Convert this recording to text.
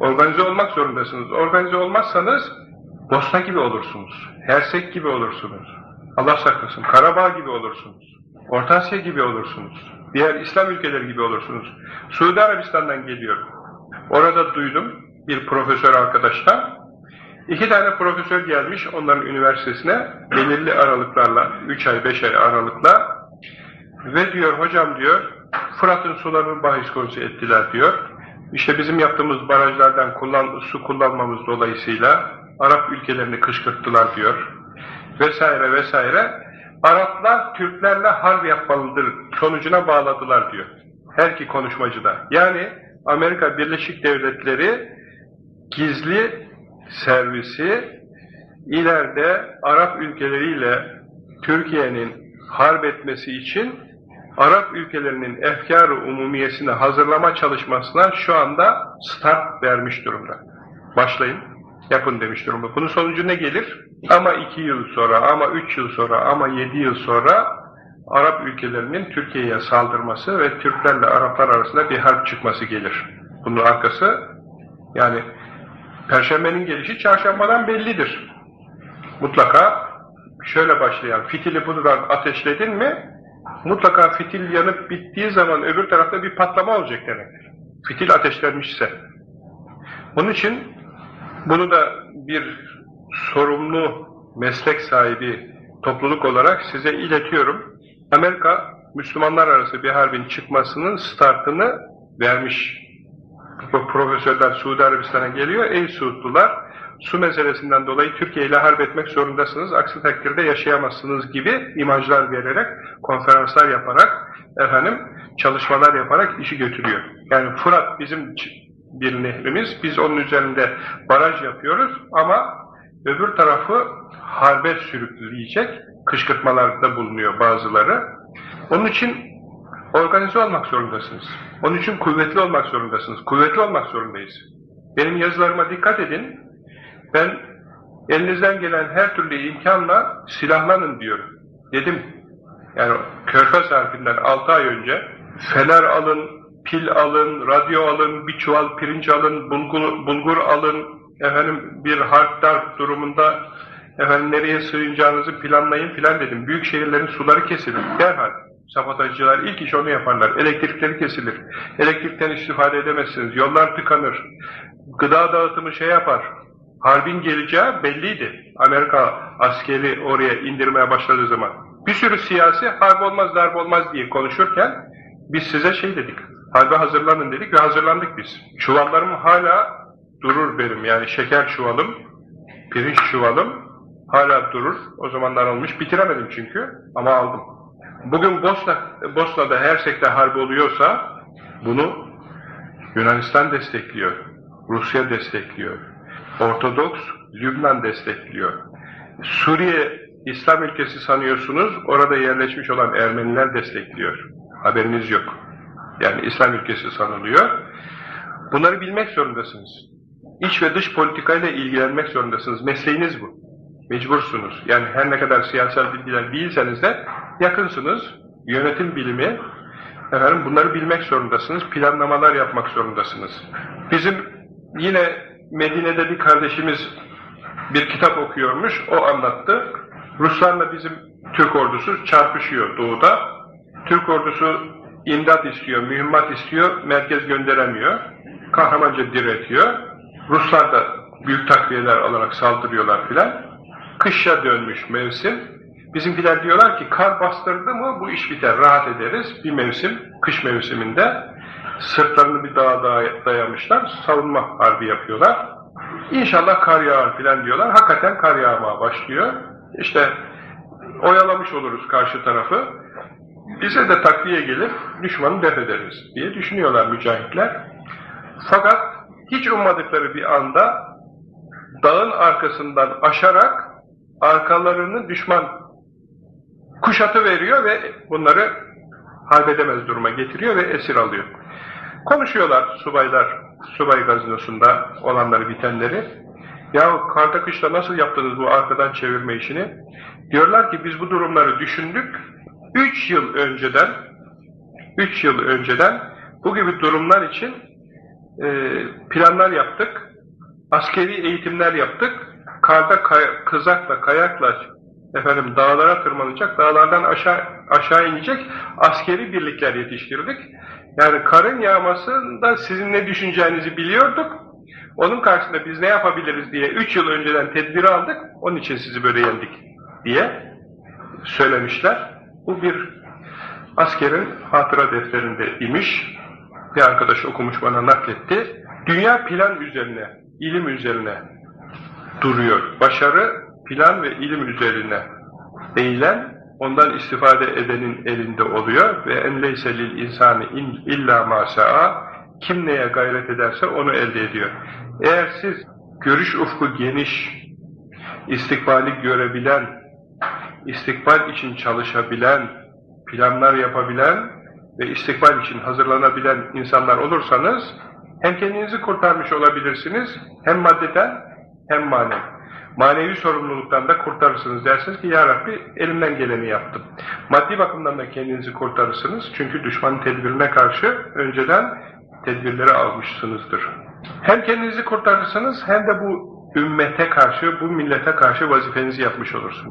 Organize olmak zorundasınız. Organize olmazsanız Bosna gibi olursunuz. Hersek gibi olursunuz. Allah saklasın. Karabağ gibi olursunuz. Orta Asya gibi olursunuz. Diğer İslam ülkeleri gibi olursunuz. Suudi Arabistan'dan geliyor. Orada duydum bir profesör arkadaştan. İki tane profesör gelmiş onların üniversitesine belirli aralıklarla, üç ay, beş ay aralıkla ve diyor hocam diyor Fırat'ın sularını bahis konusu ettiler diyor. İşte bizim yaptığımız barajlardan kullan, su kullanmamız dolayısıyla Arap ülkelerini kışkırttılar diyor. Vesaire vesaire. Araplar Türklerle harp yapmalıdır sonucuna bağladılar diyor. Her iki konuşmacıda. Yani Amerika Birleşik Devletleri gizli servisi ileride Arap ülkeleriyle Türkiye'nin harp etmesi için Arap ülkelerinin efkar-ı umumiyesini hazırlama çalışmasına şu anda start vermiş durumda. Başlayın, yapın demiş durumda. Bunun sonucu ne gelir? Ama iki yıl sonra, ama üç yıl sonra, ama yedi yıl sonra Arap ülkelerinin Türkiye'ye saldırması ve Türklerle Araplar arasında bir harp çıkması gelir. Bunun arkası yani Perşembenin gelişi çarşambadan bellidir. Mutlaka şöyle başlayan, fitili buradan ateşledin mi, mutlaka fitil yanıp bittiği zaman öbür tarafta bir patlama olacak demektir. Fitil ateşlenmişse. Onun için bunu da bir sorumlu meslek sahibi topluluk olarak size iletiyorum. Amerika, Müslümanlar arası bir harbin çıkmasının startını vermiş bu profesörler Suudi Arabistan'a geliyor. Ey Suudlular, su meselesinden dolayı Türkiye ile harp etmek zorundasınız. Aksi takdirde yaşayamazsınız gibi imajlar vererek, konferanslar yaparak, efendim çalışmalar yaparak işi götürüyor. Yani Fırat bizim bir nehrimiz, biz onun üzerinde baraj yapıyoruz ama öbür tarafı harbe sürükleyecek kışkırtmalarda bulunuyor bazıları. Onun için organize olmak zorundasınız. Onun için kuvvetli olmak zorundasınız. Kuvvetli olmak zorundayız. Benim yazılarıma dikkat edin. Ben elinizden gelen her türlü imkanla silahlanın diyorum. Dedim. Yani Körfez harfinden 6 ay önce fener alın, pil alın, radyo alın, bir çuval pirinç alın, bulgur, bulgur alın, efendim bir harp darp durumunda efendim nereye sığınacağınızı planlayın filan dedim. Büyük şehirlerin suları kesilir derhal. Sabotajcılar ilk iş onu yaparlar. Elektrikleri kesilir. Elektrikten istifade edemezsiniz. Yollar tıkanır. Gıda dağıtımı şey yapar. Harbin geleceği belliydi. Amerika askeri oraya indirmeye başladığı zaman. Bir sürü siyasi harp olmaz, darp olmaz diye konuşurken biz size şey dedik. Harbe hazırlanın dedik ve hazırlandık biz. Çuvallarım hala durur benim. Yani şeker çuvalım, pirinç çuvalım hala durur. O zamanlar olmuş. Bitiremedim çünkü ama aldım. Bugün Bosna, Bosna'da her sekte harbi oluyorsa bunu Yunanistan destekliyor, Rusya destekliyor, Ortodoks Lübnan destekliyor. Suriye İslam ülkesi sanıyorsunuz, orada yerleşmiş olan Ermeniler destekliyor. Haberiniz yok. Yani İslam ülkesi sanılıyor. Bunları bilmek zorundasınız. İç ve dış politikayla ilgilenmek zorundasınız. Mesleğiniz bu. Mecbursunuz. Yani her ne kadar siyasal bilgiler değilseniz de yakınsınız. Yönetim bilimi, efendim bunları bilmek zorundasınız. Planlamalar yapmak zorundasınız. Bizim yine Medine'de bir kardeşimiz bir kitap okuyormuş, o anlattı. Ruslarla bizim Türk ordusu çarpışıyor doğuda. Türk ordusu imdat istiyor, mühimmat istiyor, merkez gönderemiyor. Kahramanca diretiyor. Ruslar da büyük takviyeler alarak saldırıyorlar filan. Kışa dönmüş mevsim. Bizimkiler diyorlar ki kar bastırdı mı bu iş biter, rahat ederiz. Bir mevsim, kış mevsiminde sırtlarını bir dağa dayamışlar, savunma harbi yapıyorlar. İnşallah kar yağar filan diyorlar. Hakikaten kar yağmaya başlıyor. İşte oyalamış oluruz karşı tarafı. Bize de takviye gelir, düşmanı def ederiz diye düşünüyorlar mücahitler. Fakat hiç ummadıkları bir anda dağın arkasından aşarak arkalarını düşman kuşatı veriyor ve bunları halbedemez duruma getiriyor ve esir alıyor. Konuşuyorlar subaylar, subay gazinosunda olanları bitenleri. Ya karda kışta nasıl yaptınız bu arkadan çevirme işini? Diyorlar ki biz bu durumları düşündük. Üç yıl önceden, üç yıl önceden bu gibi durumlar için e, planlar yaptık, askeri eğitimler yaptık, karda kay- kızakla, kayakla efendim dağlara tırmanacak, dağlardan aşağı aşağı inecek askeri birlikler yetiştirdik. Yani karın yağmasında sizin ne düşüneceğinizi biliyorduk. Onun karşısında biz ne yapabiliriz diye üç yıl önceden tedbiri aldık, onun için sizi böyle yendik diye söylemişler. Bu bir askerin hatıra defterinde imiş. Bir arkadaş okumuş bana nakletti. Dünya plan üzerine, ilim üzerine duruyor. Başarı plan ve ilim üzerine eğilen, ondan istifade edenin elinde oluyor ve en leyse lil insani illa ma sa'a kim neye gayret ederse onu elde ediyor. Eğer siz görüş ufku geniş, istikbali görebilen, istikbal için çalışabilen, planlar yapabilen ve istikbal için hazırlanabilen insanlar olursanız hem kendinizi kurtarmış olabilirsiniz hem maddeden hem manen. Manevi sorumluluktan da kurtarırsınız dersiniz ki Ya Rabbi elimden geleni yaptım. Maddi bakımdan da kendinizi kurtarırsınız çünkü düşmanın tedbirine karşı önceden tedbirleri almışsınızdır. Hem kendinizi kurtarırsınız hem de bu ümmete karşı, bu millete karşı vazifenizi yapmış olursunuz.